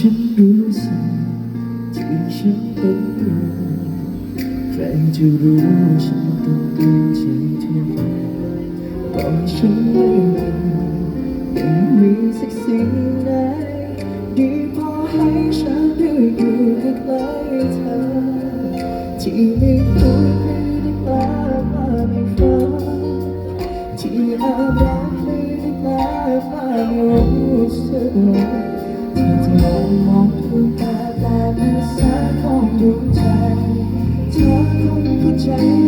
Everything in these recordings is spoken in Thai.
ฉันรู้สึกที่ฉันเป็นอย่าใครจะรู้ว่าฉันต้องเตือนใจเท่าไหร่ตอนฉันไม่ดียังมีสักสิ่งใดดีพอให้ฉันได้อยู่ใกล้เธอที่ไม่คุยไม่ได้กล้ามาไม่ฟังที่อาบรักไม่ได้กล้ามาไม่รู้สึก ใจ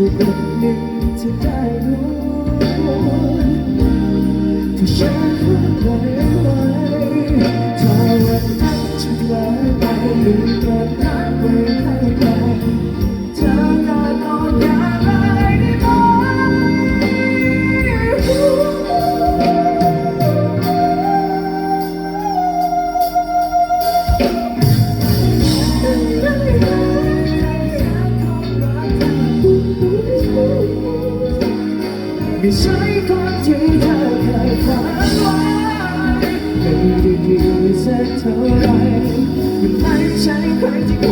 สักหนึ่งจะได้รู้ที่ฉันเข้าใจ ไม่ใช่คนที่เธอเคยฝันไว้ไม่นดีๆสักเท่าไรไม่ใช่ใครที่